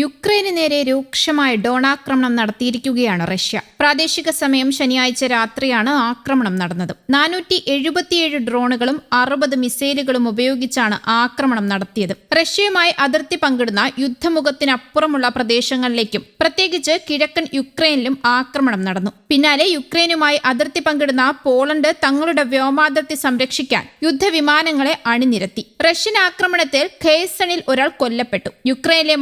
യുക്രൈന് നേരെ രൂക്ഷമായ ഡോണാക്രമണം നടത്തിയിരിക്കുകയാണ് റഷ്യ. പ്രാദേശിക സമയം ശനിയാഴ്ച രാത്രിയാണ് ആക്രമണം നടന്നത്. നാനൂറ്റി എഴുപത്തിയേഴ് ഡ്രോണുകളും അറുപത് മിസൈലുകളും ഉപയോഗിച്ചാണ് ആക്രമണം നടത്തിയത്. റഷ്യയുമായി അതിർത്തി പങ്കിടുന്ന യുദ്ധമുഖത്തിനപ്പുറമുള്ള പ്രദേശങ്ങളിലേക്കും പ്രത്യേകിച്ച് കിഴക്കൻ യുക്രൈനിലും ആക്രമണം നടന്നു. പിന്നാലെ യുക്രൈനുമായി അതിർത്തി പങ്കിടുന്ന പോളണ്ട് തങ്ങളുടെ വ്യോമാതിർത്തി സംരക്ഷിക്കാൻ യുദ്ധവിമാനങ്ങളെ അണിനിരത്തി. റഷ്യൻ ആക്രമണത്തിൽ ഖേസണിൽ ഒരാൾ കൊല്ലപ്പെട്ടു. യുക്രൈനിലെ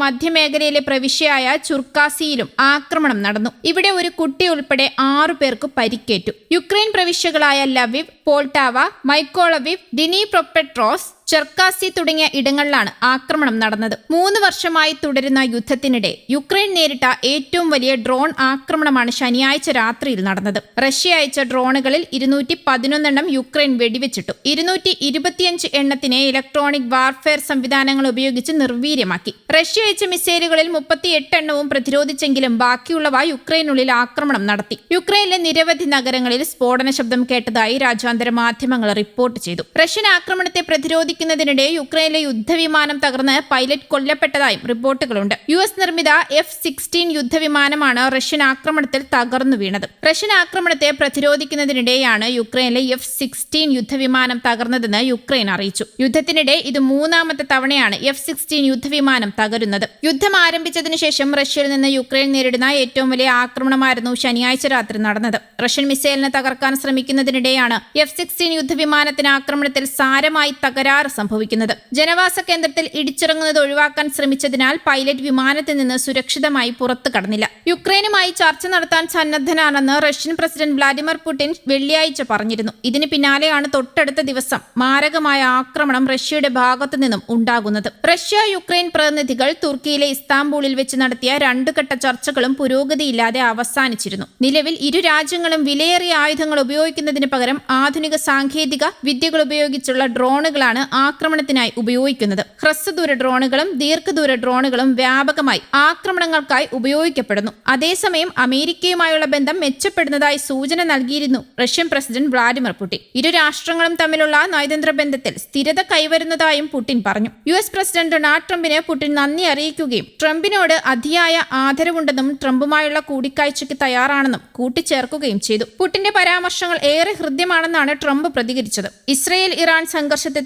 മധ്യമേഖലയിലെ പ്രവിശ്യയായ ചുർക്കാസിയിലും ആക്രമണം നടന്നു. ഇവിടെ ഒരു കുട്ടി ഉൾപ്പെടെ ആറു പേർക്ക് പരിക്കേറ്റു. യുക്രൈൻ പ്രവിശ്യകളായ ലവിവ് പോൾട്ടാവ മൈക്കോളവിവ് ഡിനിപ്രൊപെട്രോസ് ചെർക്കാസി തുടങ്ങിയ ഇടങ്ങളിലാണ് ആക്രമണം നടന്നത്. മൂന്ന് വർഷമായി തുടരുന്ന യുദ്ധത്തിനിടെ യുക്രൈൻ നേരിട്ട ഏറ്റവും വലിയ ഡ്രോൺ ആക്രമണമാണ് ശനിയാഴ്ച രാത്രിയിൽ നടന്നത്. റഷ്യ അയച്ച ഡ്രോണുകളിൽ ഇരുന്നൂറ്റി പതിനൊന്നെണ്ണം യുക്രൈൻ വെടിവെച്ചിട്ടു. ഇരുന്നൂറ്റി ഇരുപത്തിയഞ്ച് എണ്ണത്തിനെ ഇലക്ട്രോണിക് വാർഫെയർ സംവിധാനങ്ങൾ ഉപയോഗിച്ച് നിർവീര്യമാക്കി. റഷ്യ അയച്ച മിസൈലുകളിൽ മുപ്പത്തിയെട്ട് എണ്ണവും പ്രതിരോധിച്ചെങ്കിലും ബാക്കിയുള്ളവ യുക്രൈനുള്ളിൽ ആക്രമണം നടത്തി. യുക്രൈനിലെ നിരവധി നഗരങ്ങളിൽ സ്ഫോടന ശബ്ദം കേട്ടതായി രാജ്യാന്തര മാധ്യമങ്ങൾ റിപ്പോർട്ട് ചെയ്തു. റഷ്യൻ ആക്രമണത്തെ പ്രതിരോധിക്കുന്ന പ്രവർത്തിക്കുന്നതിനിടെ യുക്രൈനിലെ യുദ്ധവിമാനം തകർന്ന് പൈലറ്റ് കൊല്ലപ്പെട്ടതായും റിപ്പോർട്ടുകളുണ്ട്. യു എസ് നിർമ്മിത എഫ് സിക്സ്റ്റീൻ യുദ്ധവിമാനമാണ് റഷ്യൻ ആക്രമണത്തിൽ തകർന്നു വീണത്. റഷ്യൻ ആക്രമണത്തെ പ്രതിരോധിക്കുന്നതിനിടെയാണ് യുക്രൈനിലെ എഫ് സിക്സ്റ്റീൻ യുദ്ധവിമാനം തകർന്നതെന്ന് യുക്രൈൻ അറിയിച്ചു. യുദ്ധത്തിനിടെ ഇത് മൂന്നാമത്തെ തവണയാണ് എഫ് സിക്സ്റ്റീൻ യുദ്ധവിമാനം തകരുന്നത്. യുദ്ധം ആരംഭിച്ചതിനു ശേഷം റഷ്യയിൽ നിന്ന് യുക്രൈൻ നേരിടുന്ന ഏറ്റവും വലിയ ആക്രമണമായിരുന്നു ശനിയാഴ്ച രാത്രി നടന്നത്. റഷ്യൻ മിസൈലിനെ തകർക്കാൻ ശ്രമിക്കുന്നതിനിടെയാണ് എഫ് സിക്സ്റ്റീൻ യുദ്ധവിമാനത്തിന് ആക്രമണത്തിൽ സാരമായി തകരാറ് സംഭവിക്കുന്നത്. ജനവാസ കേന്ദ്രത്തിൽ ഇടിച്ചിറങ്ങുന്നത് ഒഴിവാക്കാൻ ശ്രമിച്ചതിനാൽ പൈലറ്റ് വിമാനത്തിൽ നിന്ന് സുരക്ഷിതമായി പുറത്തു കടന്നില്ല. യുക്രൈനുമായി ചർച്ച നടത്താൻ സന്നദ്ധനാണെന്ന് റഷ്യൻ പ്രസിഡന്റ് വ്ളാഡിമിർ പുടിൻ വെള്ളിയാഴ്ച പറഞ്ഞിരുന്നു. ഇതിന് പിന്നാലെയാണ് തൊട്ടടുത്ത ദിവസം മാരകമായ ആക്രമണം റഷ്യയുടെ ഭാഗത്തു നിന്നും ഉണ്ടാകുന്നത്. റഷ്യ യുക്രൈൻ പ്രതിനിധികൾ തുർക്കിയിലെ ഇസ്താംബൂളിൽ വെച്ച് നടത്തിയ രണ്ടുഘട്ട ചർച്ചകളും പുരോഗതിയില്ലാതെ അവസാനിച്ചിരുന്നു. നിലവിൽ ഇരു രാജ്യങ്ങളും വിലയേറിയ ആയുധങ്ങൾ ഉപയോഗിക്കുന്നതിന് പകരം ആധുനിക സാങ്കേതിക വിദ്യകൾ ഉപയോഗിച്ചുള്ള ഡ്രോണുകളാണ് ആക്രമണത്തിനായി ഉപയോഗിക്കുന്നത്. ഹ്രസ്വദൂര ഡ്രോണുകളും ദീർഘദൂര ഡ്രോണുകളും വ്യാപകമായി ആക്രമണങ്ങൾക്കായി ഉപയോഗിക്കപ്പെടുന്നു. അതേസമയം അമേരിക്കയുമായുള്ള ബന്ധം മെച്ചപ്പെടുന്നതായി സൂചന നൽകിയിരുന്നു റഷ്യൻ പ്രസിഡന്റ് വ്ളാഡിമിർ പുടിൻ. ഇരു രാഷ്ട്രങ്ങളും തമ്മിലുള്ള നയതന്ത്ര ബന്ധത്തിൽ സ്ഥിരത കൈവരുന്നതായും പുടിൻ പറഞ്ഞു. യു എസ് പ്രസിഡന്റ് ഡൊണാൾഡ് ട്രംപിന് പുടിൻ നന്ദി അറിയിക്കുകയും ട്രംപിനോട് അതിയായ ആദരവുണ്ടെന്നും ട്രംപുമായുള്ള കൂടിക്കാഴ്ചയ്ക്ക് തയ്യാറാണെന്നും കൂട്ടിച്ചേർക്കുകയും ചെയ്തു. പുടിന്റെ പരാമർശങ്ങൾ ഏറെ ഹൃദ്യമാണെന്നാണ് ട്രംപ് പ്രതികരിച്ചത്. ഇസ്രയേൽ ഇറാൻ സംഘർഷത്തെ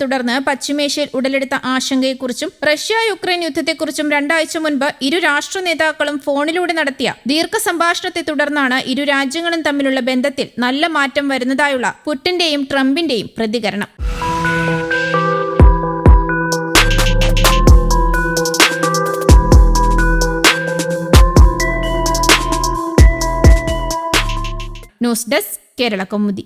പശ്ചിമേഷ്യയിൽ ഉടലെടുത്ത ആശങ്കയെക്കുറിച്ചും റഷ്യ യുക്രൈൻ യുദ്ധത്തെക്കുറിച്ചും രണ്ടാഴ്ച മുൻപ് ഇരു രാഷ്ട്ര നേതാക്കളും ഫോണിലൂടെ നടത്തിയ ദീർഘ സംഭാഷണത്തെ തുടർന്നാണ് ഇരു രാജ്യങ്ങളും തമ്മിലുള്ള ബന്ധത്തിൽ നല്ല മാറ്റം വരുന്നതായുള്ള പുട്ടിന്റെയും ട്രംപിന്റെയും പ്രതികരണം. News desk Kerala Kaumudi.